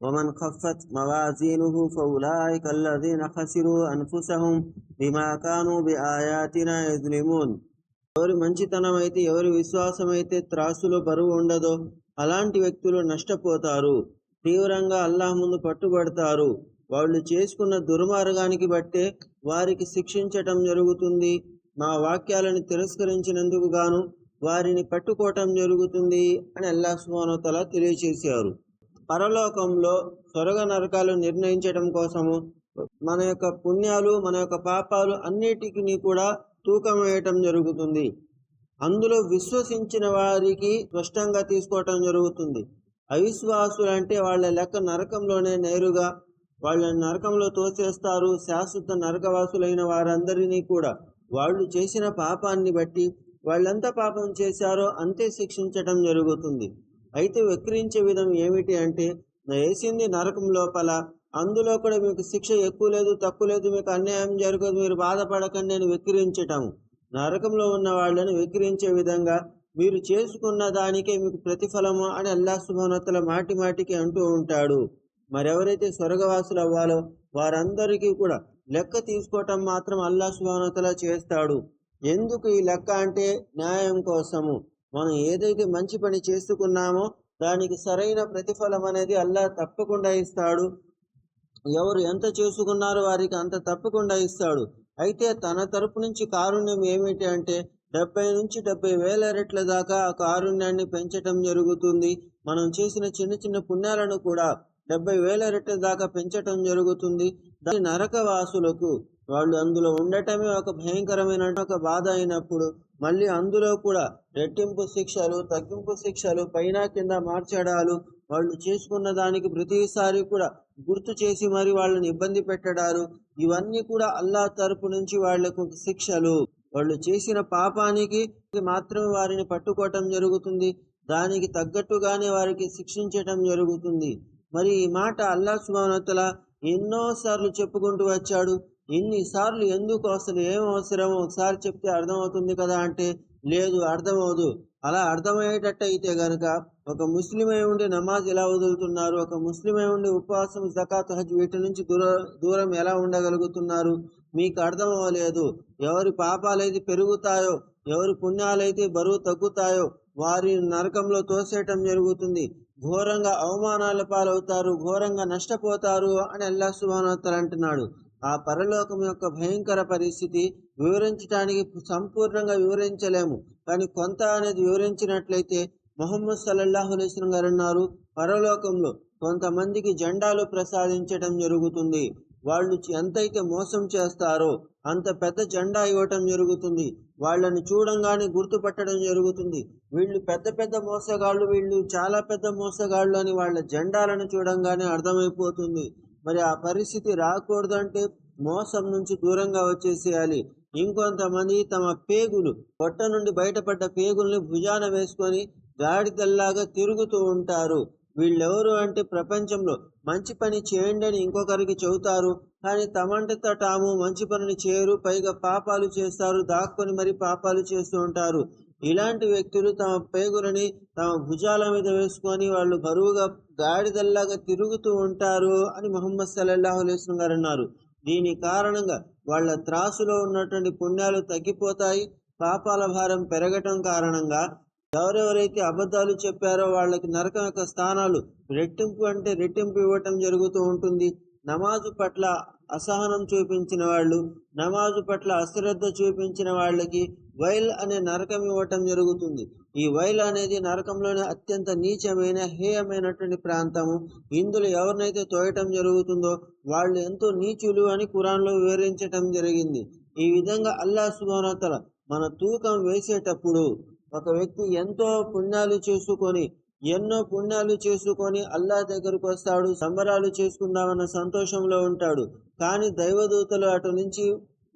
ومن خفت موازينه فأولئك الذين خسروا أنفسهم بما كانوا بآياتنا يظلمون ఎవరి మంచితనం అయితే ఎవరి విశ్వాసం అయితే త్రాసులో బరువు ఉండదో అలాంటి వ్యక్తులు నష్టపోతారు తీవ్రంగా అల్లాహ్ ముందు పట్టుబడతారు వాళ్ళు చేసుకున్న దుర్మార్గానికి బట్టే వారికి శిక్షించటం జరుగుతుంది మా వాక్యాలను తిరస్కరించినందుకు గాను వారిని పట్టుకోవటం జరుగుతుంది అని అల్లాహ్ సుమానతల తెలియచేశారు పరలోకంలో స్వర్గ నరకాలు నిర్ణయించడం కోసము మన యొక్క పుణ్యాలు మన యొక్క పాపాలు అన్నిటికీ కూడా తూకం వేయటం జరుగుతుంది. అందులో విశ్వసించిన వారికి స్పష్టంగా తీసుకోవటం జరుగుతుంది. అవిశ్వాసులు అంటే వాళ్ళ లెక్క నరకంలోనే నేరుగా వాళ్ళని నరకంలో తోసేస్తారు శాశ్వత నరకవాసులైన వారందరినీ కూడా. వాళ్ళు చేసిన పాపాన్ని బట్టి వాళ్ళెంత పాపం చేశారో అంతే శిక్షించటం జరుగుతుంది. అయితే విక్రించే విధం ఏమిటి అంటే వేసింది నరకం లోపల. అందులో కూడా మీకు శిక్ష ఎక్కువ లేదు తక్కువ లేదు మీకు అన్యాయం జరగదు మీరు బాధపడకండి అని విక్రయించటం నరకంలో ఉన్న వాళ్ళని విక్రించే విధంగా మీరు చేసుకున్న దానికే మీకు ప్రతిఫలము అని అల్లా సుభానతల మాటి మాటికి అంటూ ఉంటాడు. మరెవరైతే స్వర్గవాసులు అవ్వాలో వారందరికీ కూడా లెక్క తీసుకోవటం మాత్రం అల్లా సుభానతల చేస్తాడు. ఎందుకు ఈ లెక్క అంటే న్యాయం కోసము. మనం ఏదైతే మంచి పని చేసుకున్నామో దానికి సరైన ప్రతిఫలం అనేది అల్లా తప్పకుండా ఇస్తాడు. ఎవరు ఎంత చేసుకున్నారో వారికి అంత తప్పకుండా ఇస్తాడు. అయితే తన తరపు నుంచి కారుణ్యం ఏమిటి అంటే డెబ్బై నుంచి డెబ్బై వేల రెట్ల దాకా ఆ కారుణ్యాన్ని పెంచటం జరుగుతుంది. మనం చేసిన చిన్న చిన్న పుణ్యాలను కూడా డెబ్బై వేల రెట్ల దాకా పెంచటం జరుగుతుంది. దాని నరకవాసులకు వాళ్ళు అందులో ఉండటమే ఒక భయంకరమైన ఒక బాధ అయినప్పుడు మళ్ళీ అందులో కూడా రెట్టింపు శిక్షలు తగ్గింపు శిక్షలు పైన కింద మార్చడాలు వాళ్ళు చేసుకున్న దానికి ప్రతిసారి కూడా గుర్తు చేసి మరి వాళ్ళని ఇబ్బంది పెట్టడాలు ఇవన్నీ కూడా అల్లా తరపు నుంచి వాళ్ళకు శిక్షలు. వాళ్ళు చేసిన పాపానికి మాత్రమే వారిని పట్టుకోవటం జరుగుతుంది దానికి తగ్గట్టుగానే వారికి శిక్షించటం జరుగుతుంది. మరి ఈ మాట అల్లా సుబానతల ఎన్నోసార్లు చెప్పుకుంటూ వచ్చాడు. ఇన్నిసార్లు ఎందుకు అసలు ఏం అవసరమో ఒకసారి చెప్తే అర్థమవుతుంది కదా అంటే లేదు అర్థమవుదు. అలా అర్థమయ్యేటట్టు అయితే గనక ఒక ముస్లిం అయి ఉండి నమాజ్ ఎలా వదులుతున్నారు? ఒక ముస్లిం అయి ఉండి ఉపవాసం జకాత్ హజ్ వీటి నుంచి దూర దూరం ఎలా ఉండగలుగుతున్నారు? మీకు అర్థం అవ్వలేదు ఎవరి పాపాలైతే పెరుగుతాయో ఎవరి పుణ్యాలైతే బరువు తగ్గుతాయో వారి నరకంలో తోసేయటం జరుగుతుంది. ఘోరంగా అవమానాల పాలవుతారు ఘోరంగా నష్టపోతారు అని అల్లా సుభానోత్తలు అంటున్నాడు. ఆ పరలోకం యొక్క భయంకర పరిస్థితి వివరించడానికి సంపూర్ణంగా వివరించలేము. కానీ కొంత అనేది వివరించినట్లయితే మొహమ్మద్ సల్లల్లాహు అలైస్లం గారు అన్నారు పరలోకంలో కొంతమందికి జెండాలు ప్రసాదించటం జరుగుతుంది. వాళ్ళు ఎంతైతే మోసం చేస్తారో అంత పెద్ద జెండా ఇవ్వటం జరుగుతుంది. వాళ్ళని చూడంగానే గుర్తుపట్టడం జరుగుతుంది. వీళ్ళు పెద్ద పెద్ద మోసగాళ్ళు వీళ్ళు చాలా పెద్ద మోసగాళ్ళు అని వాళ్ళ జెండాలను చూడంగానే అర్థమైపోతుంది. మరి ఆ పరిస్థితి రాకూడదంటే మోసం నుంచి దూరంగా వచ్చేసేయాలి. ఇంకొంతమంది తమ పేగులు పొట్ట నుండి బయటపడ్డ పేగుల్ని భుజాన వేసుకొని గాడిదల్లాగా తిరుగుతూ ఉంటారు. వీళ్ళెవరు అంటే ప్రపంచంలో మంచి పని చేయండి అని ఇంకొకరికి చెబుతారు. కానీ తమంటతో తాము మంచి పనిని చేయరు పైగా పాపాలు చేస్తారు దాక్కొని మరి పాపాలు చేస్తూ ఉంటారు. ఇలాంటి వ్యక్తులు తమ పేగులని తమ భుజాల మీద వేసుకొని వాళ్ళు బరువుగా గాడిదల్లాగా తిరుగుతూ ఉంటారు అని మొహమ్మద్ సల్లల్లాహు అలైస్లం గారు అన్నారు. దీని కారణంగా వాళ్ళ త్రాసులో ఉన్నటువంటి పుణ్యాలు తగ్గిపోతాయి. పాపాల భారం పెరగటం కారణంగా ఎవరెవరైతే అబద్ధాలు చెప్పారో వాళ్ళకి నరకం యొక్క స్థానాలు రెట్టింపు అంటే రెట్టింపు ఇవ్వటం జరుగుతూ ఉంటుంది. నమాజు పట్ల అసహనం చూపించిన వాళ్ళు నమాజు పట్ల అశ్రద్ధ చూపించిన వాళ్ళకి వైల్ అనే నరకం ఇవ్వటం జరుగుతుంది. ఈ వైల్ అనేది నరకంలోనే అత్యంత నీచమైన హేయమైనటువంటి ప్రాంతము. ఇందులో ఎవరినైతే తోయటం జరుగుతుందో వాళ్ళు ఎంతో నీచులు అని కురాన్లో వివరించటం జరిగింది. ఈ విధంగా అల్లా సుబానతల మన తూకం వేసేటప్పుడు ఒక వ్యక్తి ఎంతో పుణ్యాలు చేసుకొని ఎన్నో పుణ్యాలు చేసుకొని అల్లా దగ్గరకు వస్తాడు సంబరాలు చేసుకుందామన్న సంతోషంలో ఉంటాడు. కానీ దైవదూతలు అటు నుంచి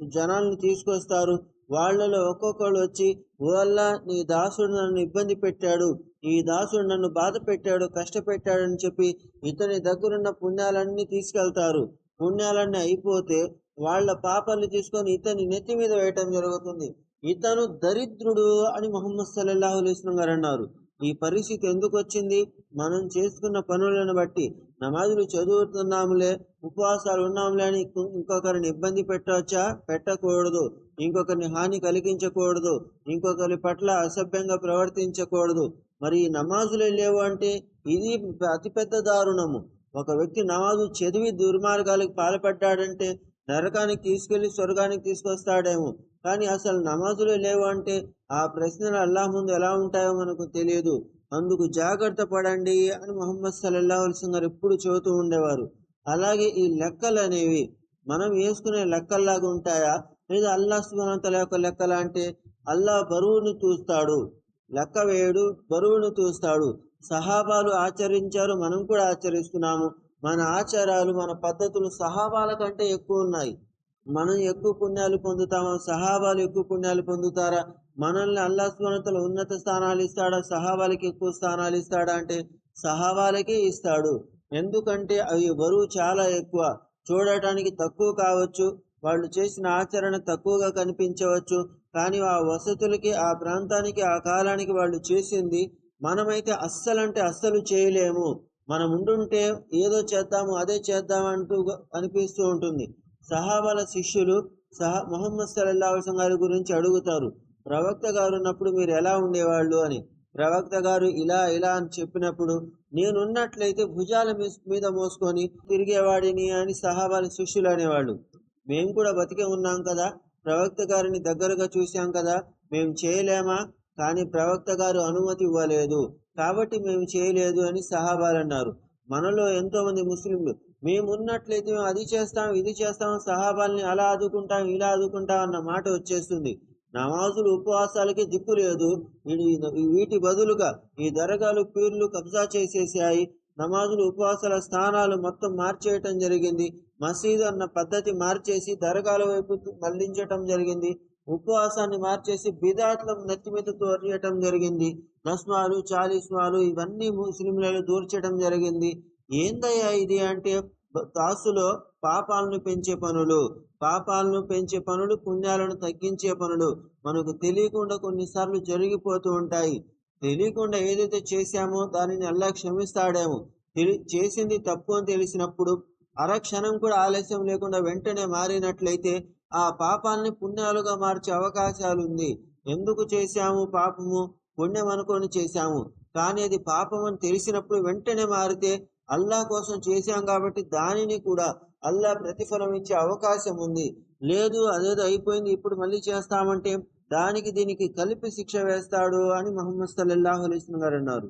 జనాల్ని తీసుకొస్తారు. వాళ్ళలో ఒక్కొక్కళ్ళు వచ్చి ఓ అల్లా నీ దాసుడు నన్ను ఇబ్బంది పెట్టాడు. ఈ దాసుడు నన్ను బాధ పెట్టాడు కష్టపెట్టాడు అని చెప్పి ఇతని దగ్గరున్న పుణ్యాలన్నీ తీసుకెళ్తారు. పుణ్యాలన్నీ అయిపోతే వాళ్ళ పాపాలు తీసుకొని ఇతని నెత్తి మీద వేయటం జరుగుతుంది. ఇతను దరిద్రుడు అని మొహమ్మద్ సల్లాహు అలైస్లం గారు అన్నారు. ఈ పరిస్థితి ఎందుకు వచ్చింది మనం చేసుకున్న పనులను బట్టి నమాజులు చదువుతున్నాములే ఉపవాసాలు ఉన్నాములే అని ఇంకొకరిని ఇబ్బంది పెట్టవచ్చా? పెట్టకూడదు. ఇంకొకరిని హాని కలిగించకూడదు. ఇంకొకరి పట్ల అసభ్యంగా ప్రవర్తించకూడదు. మరి ఈ నమాజులే లేవు అంటే ఇది అతిపెద్ద దారుణము. ఒక వ్యక్తి నమాజు చదివి దుర్మార్గాలకు పాల్పడ్డాడంటే నరకానికి తీసుకెళ్ళి స్వర్గానికి తీసుకొస్తాడేమో. కానీ అసలు నమాజులు లేవు అంటే ఆ ప్రశ్నలు అల్లాహ్ ముందు ఎలా ఉంటాయో మనకు తెలియదు. అందుకు జాగ్రత్త పడండి అని మొహమ్మద్ సల్లల్లా అలైహి గారు ఎప్పుడు చెబుతూ ఉండేవారు. అలాగే ఈ లెక్కలు అనేవి మనం వేసుకునే లెక్కల్లాగా ఉంటాయా? లేదా అల్లాహ్ సుబ్హానహు యొక్క లెక్కలా అంటే అల్లాహ్ బరువును చూస్తాడు లెక్క వేయడు బరువును చూస్తాడు సహాబాలు ఆచరించారు మనం కూడా ఆచరిస్తున్నాము. మన ఆచారాలు మన పద్ధతులు సహాబాల కంటే ఎక్కువ ఉన్నాయి. మనం ఎక్కువ పుణ్యాలు పొందుతామా? సహాబాలు ఎక్కువ పుణ్యాలు పొందుతారా? మనల్ని అల్లా స్మరణతలు ఉన్నత స్థానాలు ఇస్తాడా? సహాబాలకి ఎక్కువ స్థానాలు ఇస్తాడా అంటే సహాబాలకే ఇస్తాడు. ఎందుకంటే అవి బరువు చాలా ఎక్కువ. చూడటానికి తక్కువ కావచ్చు. వాళ్ళు చేసిన ఆచరణ తక్కువగా కనిపించవచ్చు. కానీ ఆ వసతులకి ఆ ప్రాంతానికి ఆ కాలానికి వాళ్ళు చేసింది మనమైతే అస్సలంటే అస్సలు చేయలేము. మనం ఉండుంటే ఏదో చేద్దాము అదే చేద్దాం అంటూ అనిపిస్తూ ఉంటుంది. సహాబాల శిష్యులు సహా మొహమ్మద్ సల్లల్లాహు గారి గురించి అడుగుతారు. ప్రవక్త గారు ఉన్నప్పుడు మీరు ఎలా ఉండేవాళ్ళు అని. ప్రవక్త గారు ఇలా ఇలా అని చెప్పినప్పుడు నేనున్నట్లయితే భుజాల మీద మోసుకొని తిరిగేవాడిని అని సహాబాల శిష్యులు అనేవాళ్ళు. మేము కూడా బతికే ఉన్నాం కదా. ప్రవక్త గారిని దగ్గరగా చూశాం కదా. మేము చేయలేమా? కానీ ప్రవక్త గారు అనుమతి ఇవ్వలేదు. కాబట్టి మేము చేయలేదు అని సహాబాలు అన్నారు. మనలో ఎంతో మంది ముస్లింలు మేము ఉన్నట్లయితే మేము అది చేస్తాం ఇది చేస్తాం సహాబాల్ని అలా ఆదుకుంటాం ఇలా ఆదుకుంటాం అన్న మాట వచ్చేస్తుంది. నమాజులు ఉపవాసాలకి దిక్కు లేదు. వీటి బదులుగా ఈ దరగాలు పీర్లు కబ్జా చేసేసాయి. నమాజులు ఉపవాసాల స్థానాలు మొత్తం మార్చేయటం జరిగింది. మసీదు అన్న పద్ధతి మార్చేసి దరగాల వైపు మళ్ళించటం జరిగింది. ఉపవాసాన్ని మార్చేసి బిదాత్లం నెత్తి మీద తోరియటం జరిగింది. నస్మాలు చాలీస్మాలు ఇవన్నీ ముస్లింలలో దూర్చడం జరిగింది. ఏందయ్యా ఇది అంటే దాసులో పాపాలను పెంచే పనులు. పాపాలను పెంచే పనులు పుణ్యాలను తగ్గించే పనులు. మనకు తెలియకుండా కొన్నిసార్లు జరిగిపోతూ ఉంటాయి. తెలియకుండా ఏదైతే చేశామో దానిని అల్లా క్షమిస్తాడేమో. తెలి చేసింది తప్పు అని తెలిసినప్పుడు అరక్షణం కూడా ఆలస్యం లేకుండా వెంటనే మారినట్లయితే ఆ పాపాన్ని పుణ్యాలుగా మార్చే అవకాశాలు ఉంది ఎందుకు చేశాము పాపము? పుణ్యం అనుకొని చేశాము. కానీ అది పాపం అని తెలిసినప్పుడు వెంటనే మారితే అల్లా కోసం చేశాం కాబట్టి దానిని కూడా అల్లా ప్రతిఫలం ఇచ్చే అవకాశం ఉంది. లేదు అదేదో అయిపోయింది ఇప్పుడు మళ్ళీ చేస్తామంటే దానికి దీనికి కలిపి శిక్ష వేస్తాడు అని మహమ్మద్ సల్లల్లాహు అలైహి గారు అన్నారు.